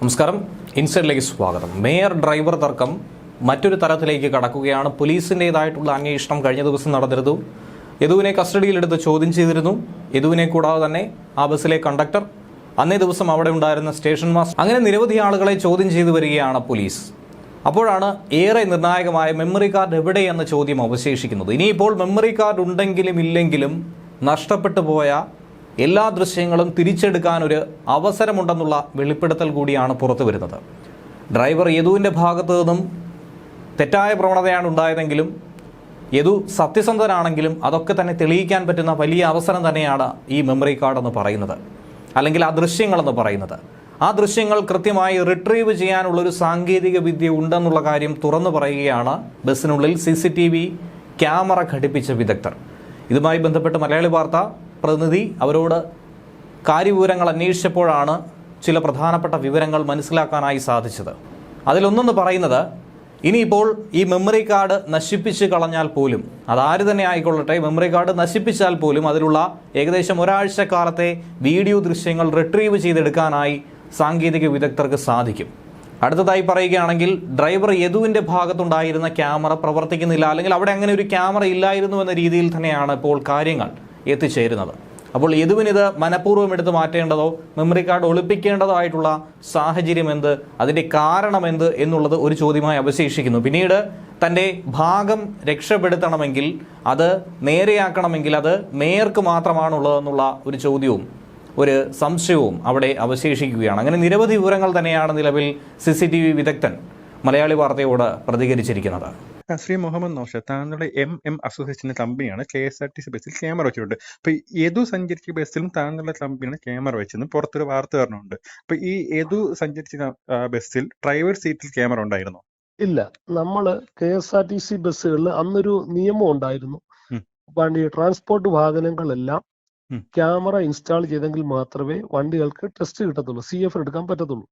നമസ്കാരം. ഇൻസൈഡിലേക്ക് സ്വാഗതം. Mayor driver തർക്കം മറ്റൊരു തലത്തിലേക്ക് കടക്കുകയാണ്. പോലീസിന്റെതായിട്ടുള്ള അന്വേഷണം കഴിഞ്ഞ ദിവസം നടന്നിരുന്നു. യദുവിനെ കസ്റ്റഡിയിലെടുത്ത് ചോദ്യം ചെയ്തിരുന്നു. യദുവിനെ കൂടാതെ തന്നെ ആ ബസ്സിലെ കണ്ടക്ടർ അന്നേ ദിവസം അവിടെ ഉണ്ടായിരുന്ന സ്റ്റേഷൻ മാസ്റ്റർ അങ്ങനെ നിരവധി ആളുകളെ ചോദ്യം ചെയ്തു വരികയാണ് പോലീസ്. അപ്പോഴാണ് ഏറെ നിർണായകമായ മെമ്മറി കാർഡ് എവിടെയെന്ന ചോദ്യം അവശേഷിക്കുന്നത്. ഇനിയിപ്പോൾ മെമ്മറി കാർഡ് ഉണ്ടെങ്കിലും ഇല്ലെങ്കിലും നഷ്ടപ്പെട്ടു പോയ എല്ലാ ദൃശ്യങ്ങളും തിരിച്ചെടുക്കാൻ ഒരു അവസരമുണ്ടെന്നുള്ള വെളിപ്പെടുത്തൽ കൂടിയാണ് പുറത്തു വരുന്നത്. ഡ്രൈവർ യദുവിന്റെ ഭാഗത്തു നിന്നും തെറ്റായ പ്രവണതയാണ് ഉണ്ടായതെങ്കിലും യദു സത്യസന്ധനാണെങ്കിലും അതൊക്കെ തന്നെ തെളിയിക്കാൻ പറ്റുന്ന വലിയ അവസരം തന്നെയാണ് ഈ മെമ്മറി കാർഡ് എന്ന് പറയുന്നത്. അല്ലെങ്കിൽ ആ ദൃശ്യങ്ങളെന്ന് പറയുന്നത്. ആ ദൃശ്യങ്ങൾ കൃത്യമായി റിട്രീവ് ചെയ്യാനുള്ളൊരു സാങ്കേതിക വിദ്യ ഉണ്ടെന്നുള്ള കാര്യം തുറന്നു പറയുകയാണ് ബസ്സിനുള്ളിൽ C C T V camera ഘടിപ്പിച്ച വിദഗ്ധർ. ഇതുമായി ബന്ധപ്പെട്ട് മലയാളി വാർത്ത പ്രതിനിധി അവരോട് കാര്യവിവരങ്ങൾ അന്വേഷിച്ചപ്പോഴാണ് ചില പ്രധാനപ്പെട്ട വിവരങ്ങൾ മനസ്സിലാക്കാനായി സാധിച്ചത്. അതിലൊന്നെന്ന് പറയുന്നത് ഇനിയിപ്പോൾ ഈ മെമ്മറി കാർഡ് നശിപ്പിച്ച് കളഞ്ഞാൽ പോലും അതാര് തന്നെ ആയിക്കൊള്ളട്ടെ മെമ്മറി കാർഡ് നശിപ്പിച്ചാൽ പോലും അതിലുള്ള ഏകദേശം ഒരാഴ്ച കാലത്തെ വീഡിയോ ദൃശ്യങ്ങൾ റിട്രീവ് ചെയ്തെടുക്കാനായി സാങ്കേതിക വിദഗ്ധർക്ക് സാധിക്കും. അടുത്തതായി പറയുകയാണെങ്കിൽ ഡ്രൈവർ യദുവിന്റെ ഭാഗത്തുണ്ടായിരുന്ന ക്യാമറ പ്രവർത്തിക്കുന്നില്ല അല്ലെങ്കിൽ അവിടെ അങ്ങനെ ഒരു ക്യാമറ ഇല്ലായിരുന്നു എന്ന രീതിയിൽ തന്നെയാണ് ഇപ്പോൾ കാര്യങ്ങൾ. എത്തിച്ചേരുന്നത്. അപ്പോൾ യദുവിനിത് മനഃപൂർവം എടുത്ത് മാറ്റേണ്ടതോ മെമ്മറി കാർഡ് ഒളിപ്പിക്കേണ്ടതോ ആയിട്ടുള്ള സാഹചര്യം എന്ത് അതിന്റെ കാരണം എന്ത് എന്നുള്ളത് ഒരു ചോദ്യമായി അവശേഷിക്കുന്നു. പിന്നീട് തന്റെ ഭാഗം രക്ഷപ്പെടുത്തണമെങ്കിൽ അത് നേരെയാക്കണമെങ്കിൽ അത് മേയർക്ക് മാത്രമാണുള്ളതെന്നുള്ള ഒരു ചോദ്യവും ഒരു സംശയവും അവിടെ അവശേഷിക്കുകയാണ്. അങ്ങനെ നിരവധി വിവരങ്ങൾ തന്നെയാണ് നിലവിൽ സി വിദഗ്ധൻ മലയാളി വാർത്തയോട് പ്രതികരിച്ചിരിക്കുന്നത്. ശ്രീ മുഹമ്മദ് നോഷ താങ്കളുടെ എം എം അസോസിയേഷന്റെ കമ്പനിയാണ് K S R T C ബസ്സിൽ ക്യാമറ വെച്ചിട്ടുണ്ട് അപ്പോൾ ഏതു സഞ്ചരിച്ച ബസ്സിലും താങ്കളുടെ കമ്പനിയാണ് ക്യാമറ വെച്ചെന്ന് പുറത്തൊരു വാർത്ത പറഞ്ഞുണ്ട് അപ്പോൾ ഈ ഏതു സഞ്ചരിച്ച ബസ്സിൽ ഡ്രൈവർ സീറ്റിൽ ക്യാമറ ഉണ്ടായിരുന്നോ ഇല്ല നമ്മൾ K S R T C ബസ്സുകളിൽ അന്നൊരു നിയമം ഉണ്ടായിരുന്നു. വണ്ടി ട്രാൻസ്പോർട്ട് വാഹനങ്ങളെല്ലാം. ക്യാമറ ഇൻസ്റ്റാൾ ചെയ്തെങ്കിൽ മാത്രമേ വണ്ടികൾക്ക് ടെസ്റ്റ് കിട്ടത്തുള്ളൂ സി എഫ് എടുക്കാൻ പറ്റത്തുള്ളൂ.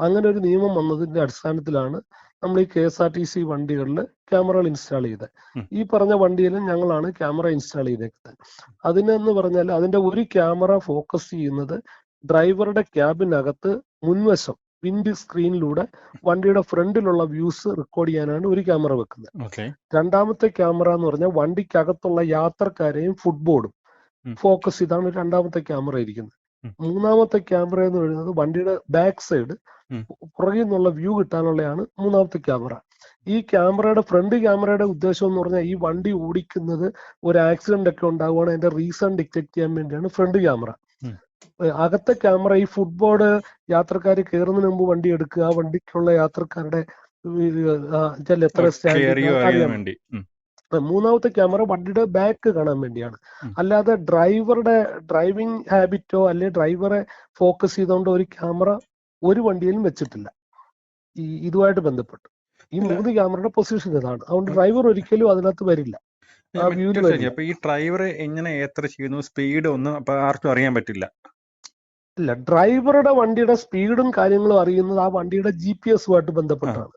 അങ്ങനെ ഒരു നിയമം വന്നതിന്റെ അടിസ്ഥാനത്തിലാണ് നമ്മൾ ഈ K S R T C വണ്ടികളിൽ ക്യാമറകൾ ഇൻസ്റ്റാൾ ചെയ്തത്. ഈ പറഞ്ഞ വണ്ടിയിലും ഞങ്ങളാണ് ക്യാമറ ഇൻസ്റ്റാൾ ചെയ്തേക്കുന്നത്. അതിനെന്ന് പറഞ്ഞാൽ അതിന്റെ ഒരു ക്യാമറ ഫോക്കസ് ചെയ്യുന്നത് ഡ്രൈവറുടെ ക്യാബിനകത്ത് മുൻവശം വിൻഡ് സ്ക്രീനിലൂടെ വണ്ടിയുടെ ഫ്രണ്ടിലുള്ള വ്യൂസ് റെക്കോർഡ് ചെയ്യാനാണ് ഒരു ക്യാമറ വെക്കുന്നത്. രണ്ടാമത്തെ ക്യാമറ എന്ന് പറഞ്ഞാൽ വണ്ടിക്കകത്തുള്ള യാത്രക്കാരെയും ഫുട്ബോർഡും. ഫോക്കസ് ഇതാണ് രണ്ടാമത്തെ ക്യാമറ ഇരിക്കുന്നത്. മൂന്നാമത്തെ ക്യാമറ എന്ന് പറയുന്നത് വണ്ടിയുടെ ബാക്ക് സൈഡ്. പുറകിൽ നിന്നുള്ള വ്യൂ കിട്ടാനുള്ളതാണ് മൂന്നാമത്തെ ക്യാമറ. ഈ ക്യാമറയുടെ ഫ്രണ്ട് ക്യാമറയുടെ ഉദ്ദേശം എന്ന് പറഞ്ഞാൽ ഈ വണ്ടി ഓടിക്കുന്നത് ഒരു ആക്സിഡന്റ് ഒക്കെ ഉണ്ടാവുകയാണ്. അതിന്റെ റീസൺ ഡിറ്റക്ട് ചെയ്യാൻ വേണ്ടിയാണ് ഫ്രണ്ട് ക്യാമറ. അകത്തെ ക്യാമറ ഈ ഫുട്ബോർഡ് യാത്രക്കാർ കയറുന്നതിന് മുമ്പ് വണ്ടി എടുക്കുക ആ വണ്ടിക്കുള്ള യാത്രക്കാരുടെ എത്ര സ്റ്റാൻഡ് മൂന്നാമത്തെ ക്യാമറ വണ്ടിയുടെ ബാക്ക് കാണാൻ വേണ്ടിയാണ്. അല്ലാതെ ഡ്രൈവറുടെ ഡ്രൈവിംഗ് ഹാബിറ്റോ അല്ലെ ഡ്രൈവറെ ഫോക്കസ് ചെയ്തുകൊണ്ട് ഒരു ക്യാമറ ഒരു വണ്ടിയിലും വെച്ചിട്ടില്ല. ഈ ഇതുമായിട്ട് ബന്ധപ്പെട്ട്. ഈ മൂന്ന് ക്യാമറയുടെ പൊസിഷൻ ഇതാണ്. അതുകൊണ്ട് ഡ്രൈവർ ഒരിക്കലും അതിനകത്ത് വരില്ല. അപ്പൊ ഈ ഡ്രൈവർ എങ്ങനെ എത്ര ചെയ്യുന്നു? സ്പീഡ് ഒന്നും അപ്പൊ ആർക്കും അറിയാൻ പറ്റില്ല. ഇല്ല ഡ്രൈവറുടെ വണ്ടിയുടെ സ്പീഡും കാര്യങ്ങളും അറിയുന്നത് ആ വണ്ടിയുടെ ജി പി എസുമായിട്ട് ബന്ധപ്പെട്ടാണ്.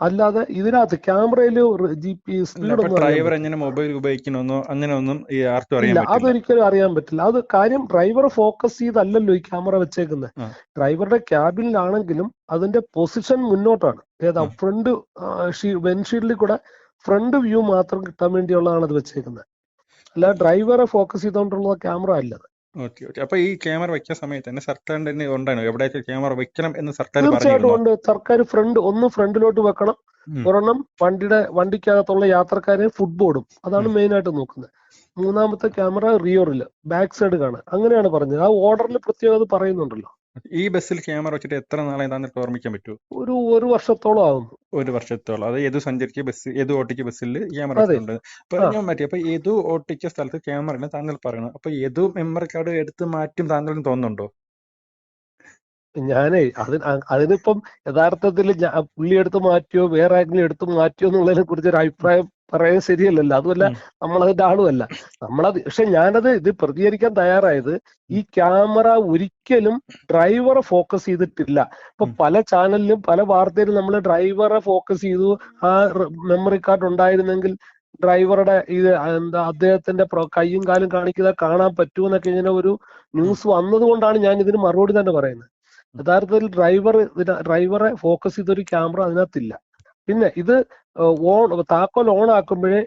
അല്ലാതെ ഇതിനകത്ത് ക്യാമറയിൽ ജി പി ഡ്രൈവർ എങ്ങനെ മൊബൈൽ ഉപയോഗിക്കണമെന്നോ അങ്ങനെ ഒന്നും ഈ ആർക്കും അറിയാൻ പറ്റില്ല. അതൊരിക്കലും അറിയാൻ പറ്റില്ല. അത് കാര്യം ഡ്രൈവർ ഫോക്കസ് ചെയ്തല്ലല്ലോ ഈ ക്യാമറ വെച്ചേക്കുന്നത്. ഡ്രൈവറുടെ ക്യാബിനിലാണെങ്കിലും അതിന്റെ പൊസിഷൻ മുന്നോട്ടാണ്. ഏതാ ഫ്രണ്ട് വെൻഷീൽഡിൽ കൂടെ ഫ്രണ്ട് വ്യൂ മാത്രം കിട്ടാൻ വേണ്ടിയുള്ളതാണ് അത് വെച്ചേക്കുന്നത് അല്ല ഡ്രൈവറെ ഫോക്കസ് ചെയ്തുകൊണ്ടുള്ള ക്യാമറ അല്ല അത്. Okay okay. അപ്പൊ ഈ ക്യാമറ വെക്കുന്ന സമയത്ത് തന്നെ സർക്കാരിന്റെ തന്നെ ഉണ്ടായിരുന്നു എവിടെയൊക്കെ ക്യാമറ വെക്കണം എന്ന് സർക്കാർ തീർച്ചയായിട്ടും ഉണ്ട്. സർക്കാർ ഫ്രണ്ട് ഒന്ന് ഫ്രണ്ടിലോട്ട് വെക്കണം. ഒരെണ്ണം വണ്ടിയുടെ വണ്ടിക്കകത്തുള്ള യാത്രക്കാരെ ഫുട്ബോർഡും അതാണ് മെയിൻ ആയിട്ട് നോക്കുന്നത്. മൂന്നാമത്തെ ക്യാമറ റിയോറിൽ ബാക്ക് സൈഡ് കാണാൻ അങ്ങനെയാണ് പറഞ്ഞത്. ആ ഓർഡറിൽ പ്രത്യേകം അത് പറയുന്നുണ്ടല്ലോ. ഈ ബസ്സിൽ ക്യാമറ വെച്ചിട്ട് എത്ര നാളെ താങ്കൾക്ക് ഓർമ്മിക്കാൻ പറ്റുമോ ഒരു ഒരു വർഷത്തോളം ആകുന്നു ഒരു വർഷത്തോളം. അത് ഏത് സഞ്ചരിച്ച ബസ് ഏത് ഓട്ടിച്ച ബസ്സിൽ ക്യാമറ ഉണ്ട് വെച്ചിട്ടുണ്ട്. അപ്പൊ ഞാൻ മാറ്റി. അപ്പൊ ഏത് ഓട്ടിച്ച സ്ഥലത്ത് ക്യാമറ ഇല്ല താങ്കൾ പറയണം. അപ്പൊ ഏത് മെമ്മറി കാർഡ് എടുത്ത് മാറ്റും താങ്കൾക്ക് തോന്നുന്നുണ്ടോ? ഞാനേ അതിന് അതിനിപ്പം യഥാർത്ഥത്തിൽ പുള്ളി എടുത്ത് മാറ്റിയോ വേറെ ആരെങ്കിലും എടുത്ത് മാറ്റിയോ എന്നുള്ളതിനെ കുറിച്ച് ഒരു അഭിപ്രായം പറയാൻ ശരിയല്ലല്ലോ. അതുമല്ല. നമ്മളതിന്റെ ആളുമല്ല നമ്മളത് പക്ഷെ ഞാനത് ഇത് പ്രതികരിക്കാൻ തയ്യാറായത് ഈ ക്യാമറ ഒരിക്കലും ഡ്രൈവറെ ഫോക്കസ് ചെയ്തിട്ടില്ല. ഇപ്പൊ പല ചാനലിലും പല വാർത്തയിലും നമ്മൾ ഡ്രൈവറെ ഫോക്കസ് ചെയ്തു. ആ മെമ്മറി കാർഡ് ഉണ്ടായിരുന്നെങ്കിൽ ഡ്രൈവറുടെ ഇത് എന്താ അദ്ദേഹത്തിന്റെ കയ്യും കൈയും കാലും കാണിക്കുക കാണാൻ പറ്റുമെന്നൊക്കെ ഇങ്ങനെ ഒരു ന്യൂസ് വന്നതുകൊണ്ടാണ് ഞാൻ ഇതിന് മറുപടി തന്നെ പറയുന്നത്. യഥാർത്ഥത്തിൽ ഡ്രൈവർ ഡ്രൈവറെ ഫോക്കസ് ചെയ്തൊരു ക്യാമറ അതിനകത്തില്ല. പിന്നെ ഇത് ഓൺ താക്കോൽ ഓൺ ആക്കുമ്പോഴേ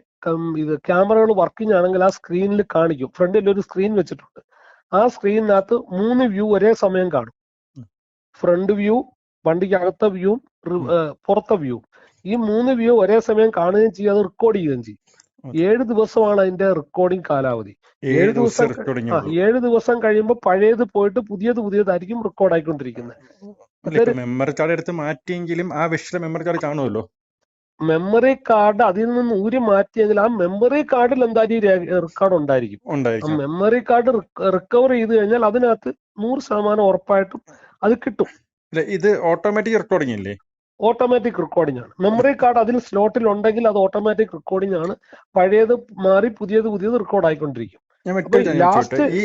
ഇത് ക്യാമറകൾ വർക്കിംഗ് ആണെങ്കിൽ ആ സ്ക്രീനിൽ കാണിക്കും. ഫ്രണ്ടിൽ ഒരു സ്ക്രീൻ വെച്ചിട്ടുണ്ട്. ആ സ്ക്രീനിനകത്ത് മൂന്ന് വ്യൂ ഒരേ സമയം കാണും. ഫ്രണ്ട് വ്യൂ വണ്ടിക്ക് അകത്തെ വ്യൂവും പുറത്തെ വ്യൂ ഈ മൂന്ന് വ്യൂ ഒരേ സമയം കാണുകയും ചെയ്യും അത് റെക്കോർഡ് ചെയ്യുകയും ചെയ്യും. ഏഴ് ദിവസമാണ് അതിന്റെ റെക്കോർഡിംഗ് കാലാവധി. ഏഴ് ദിവസം ഏഴ് ദിവസം കഴിയുമ്പോൾ പഴയത് പോയിട്ട് പുതിയത് പുതിയതായിരിക്കും റെക്കോർഡ് ആയിക്കൊണ്ടിരിക്കുന്നത്. മെമ്മറി കാർഡ് എടുത്ത് മാറ്റിയെങ്കിലും ആ വിഷയ മെമ്മറി കാർഡ് കാണുമല്ലോ? മെമ്മറി കാർഡ് അതിൽ നിന്ന് ഊരി മാറ്റിയെങ്കിൽ ആ മെമ്മറി കാർഡിൽ എന്തായാലും റെക്കോർഡ് ഉണ്ടായിരിക്കും. മെമ്മറി കാർഡ് റിക്കവർ ചെയ്ത് കഴിഞ്ഞാൽ അതിനകത്ത് നൂറ് ശതമാനം ഉറപ്പായിട്ടും അത് കിട്ടും. ഇത് ഓട്ടോമാറ്റിക് റെക്കോർഡിംഗ് അല്ലേ ഓട്ടോമാറ്റിക് റെക്കോർഡിംഗ് ആണ്. മെമ്മറി കാർഡ് അതിൽ സ്ലോട്ടിൽ ഉണ്ടെങ്കിൽ അത് ഓട്ടോമാറ്റിക് റെക്കോർഡിംഗ് ആണ്. പഴയത് മാറി പുതിയത് പുതിയത് റെക്കോർഡ് ആയിക്കൊണ്ടിരിക്കും.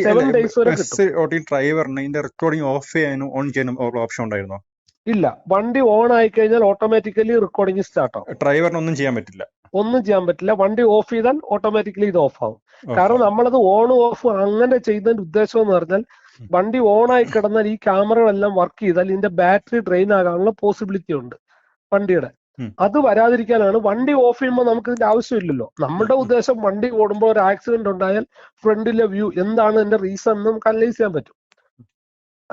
seven days വരെ ഡ്രൈവറിന് ഇതിന്റെ റെക്കോർഡിംഗ് ഓഫ് ചെയ്യാനും ഓൺ ചെയ്യാനും ഓപ്ഷൻ ഉണ്ടായിരുന്നോ? ഇല്ല. വണ്ടി ഓൺ ആയി കഴിഞ്ഞാൽ ഓട്ടോമാറ്റിക്കലി റെക്കോർഡിംഗ് സ്റ്റാർട്ട് ആവും. ഡ്രൈവറിന് ഒന്നും ചെയ്യാൻ പറ്റില്ല. ഒന്നും ചെയ്യാൻ പറ്റില്ല. വണ്ടി ഓഫ് ചെയ്താൽ ഓട്ടോമാറ്റിക്കലി ഇത് ഓഫ് ആവും. കാരണം നമ്മളത് ഓൺ ഓഫ് അങ്ങനെ ചെയ്യുന്നതിന്റെ ഉദ്ദേശം എന്ന് പറഞ്ഞാൽ വണ്ടി ഓൺ ആയി കിടന്നാൽ ഈ ക്യാമറകളെല്ലാം വർക്ക് ചെയ്താൽ ഇതിന്റെ ബാറ്ററി ഡ്രെയിൻ ആകാനുള്ള പോസിബിലിറ്റി ഉണ്ട് വണ്ടിയുടെ. അത് വരാതിരിക്കാനാണ് വണ്ടി ഓഫ് ചെയ്യുമ്പോൾ നമുക്ക് ഇതിന്റെ ആവശ്യമില്ലല്ലോ. നമ്മുടെ ഉദ്ദേശം വണ്ടി ഓടുമ്പോൾ ഒരു ആക്സിഡന്റ് ഉണ്ടായാൽ ഫ്രണ്ടിലെ വ്യൂ എന്താണ് ഇതിന്റെ റീസൺ എന്ന് നമുക്ക് അനലൈസ് ചെയ്യാൻ പറ്റും.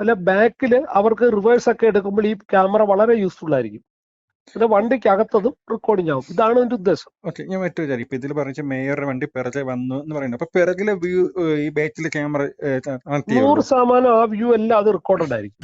അല്ല ബാക്കിൽ അവർക്ക് റിവേഴ്സ് ഒക്കെ എടുക്കുമ്പോൾ ഈ ക്യാമറ വളരെ യൂസ്ഫുൾ ആയിരിക്കും. പിന്നെ വണ്ടിക്ക് അകത്തതും റെക്കോർഡിംഗ് ആവും. ഇതാണ് എന്റെ ഉദ്ദേശം. ഓക്കെ ഞാൻ മറ്റു കാര്യം. ഇപ്പൊ ഇതിൽ പറഞ്ഞ മേയറുടെ വണ്ടി പിറകെ വന്നു എന്ന് പറയുന്നത്. അപ്പൊ പിറകിലെ വ്യൂ ഈ ബാക്കിലെ ക്യാമറ നൂറ് ശതമാനം ആ വ്യൂ എല്ലാം അത് റെക്കോർഡഡ് ആയിരിക്കും.